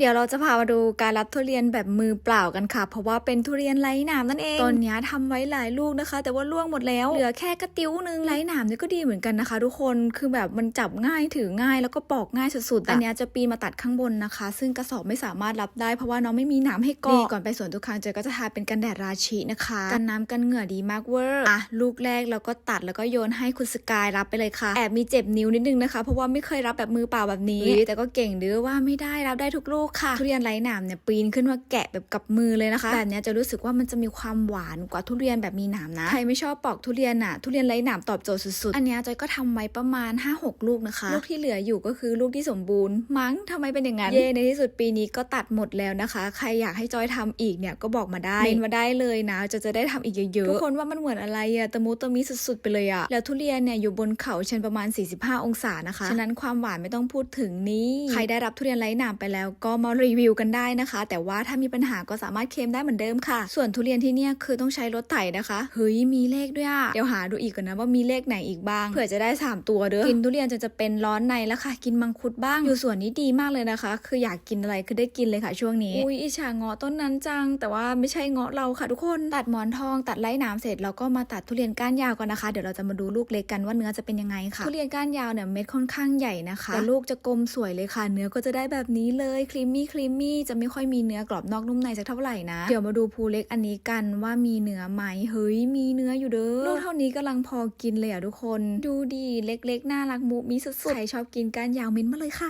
เดี๋ยวเราจะพามาดูการรับทุเรียนแบบมือเปล่ากันค่ะ เพราะว่าเป็นทุเรียนไร้หนามนั่นเองตอนนี้ทำไว้หลายลูกนะคะ แต่ว่าล่วงหมดแล้ว เหลือแค่กระติ้วนึงไร้หนามเนี่ยก็ดีเหมือนกันนะคะ ทุกคนคือแบบมันจับง่ายถือง่ายแล้วก็ปอกง่ายสุดๆอันเนี้ยจะปีนมาตัดข้างบนนะคะ ซึ่งกระสอบไม่สามารถรับได้ เพราะว่าน้องไม่มีหนามให้เกาะก่อนไปสวนทุกครั้งเจอก็จะทาเป็นกันแดดราชินะคะกันน้ำกันเหงื่อดีมากเวอร์อะลูกแรกเราก็ตัดแล้วก็โยนให้คุณสกายรับไปเลยค่ะแอบมีเจ็บนิ้วนิดนึงนะคะ เพราะว่าไม่เคยรับแบบมือเปล่าแบบนี้ แต่ก็เก่งเด้อว่าไม่ได้รับได้ทุกลูกค่ะ ทุเรียนไร้หนามเนี่ยปีนขึ้นมาแกะแบบกับมือเลยนะคะแบบเนี้ยจะรู้สึกว่ามันจะมีความหวานกว่าทุเรียนแบบมีหนามนะใครไม่ชอบปอกทุเรียนอะทุเรียนไร้หนามตอบโจทย์สุดๆอันเนี้ยจอยก็ทำไว้ประมาณ 5-6 ลูกนะคะ ลูกที่เหลืออยู่ก็คือลูกที่สมบูรณ์มั้งทำไมเป็นอย่างนั้นเย่ในที่สุดปีนี้ก็ตัดหมดแล้วนะคะ ใครอยากให้จอยทำอีกเนี่ยก็บอกมาได้เมนมาได้เลยนะจะจะได้ทำอีกเยอะๆทุกคนว่ามันเหมือนอะไรอะตะมุตะมิสุดๆไปเลยอะแล้วทุเรียนเนี่ยอยู่บนเขาชันประมาณ 45 องศานะคะฉะนั้นความหวานไม่ต้องพูดถึงนี่ใครได้รับทุเรียนไร้หนามไปแล้วก็มารีวิวกันได้นะคะ แต่ว่าถ้ามีปัญหาก็สามารถเคลมได้เหมือนเดิมค่ะ ส่วนทุเรียนที่เนี่ยคือต้องใช้รถไถนะคะเฮ้ยมีเลขด้วยอะเดี๋ยวหาดูอีกก่อนนะว่ามีเลขไหนอีกบ้างเผื่อจะได้ 3 ตัวเด้อกินทุเรียนจนจะเป็นร้อนในแล้วค่ะ กินมังคุดบ้างอยู่สวนนี้ดีมากเลยนะคะ คืออยากกินอะไรคือได้กินเลยค่ะช่วงนี้อุ้ยอิจฉาเงาะต้นนั้นจัง แต่ว่าไม่ใช่เงาะเราค่ะทุกคนตัดหมอนทองตัดไร้นามเสร็จเราก็มาตัดทุเรียนก้านยาวกันนะคะ เดี๋ยวเราจะมาดูลูกเล็กกันว่าเนื้อจะเป็นยังไงค่ะทุเรียนก้านยาวเนี่ยเม็ดค่อนข้างใหญ่นะคะแต่ลูกจะกลมสวยเลยค่ะ เนื้อก็จะได้แบบนี้เลยครีมมี่ครีมมี่จะไม่ค่อยมีเนื้อกรอบนอกนุ่มในสักเท่าไหร่นะ เดี๋ยวมาดูภูเล็กอันนี้กันว่ามีเนื้อไหมเฮ้ยมีเนื้ออยู่เด้อลูกเท่านี้กำลังพอกินเลยอะทุกคน ดูดีเล็กๆน่ารักมุมีสุดๆใครชอบกินก้านยาวเม้นมาเลยค่ะ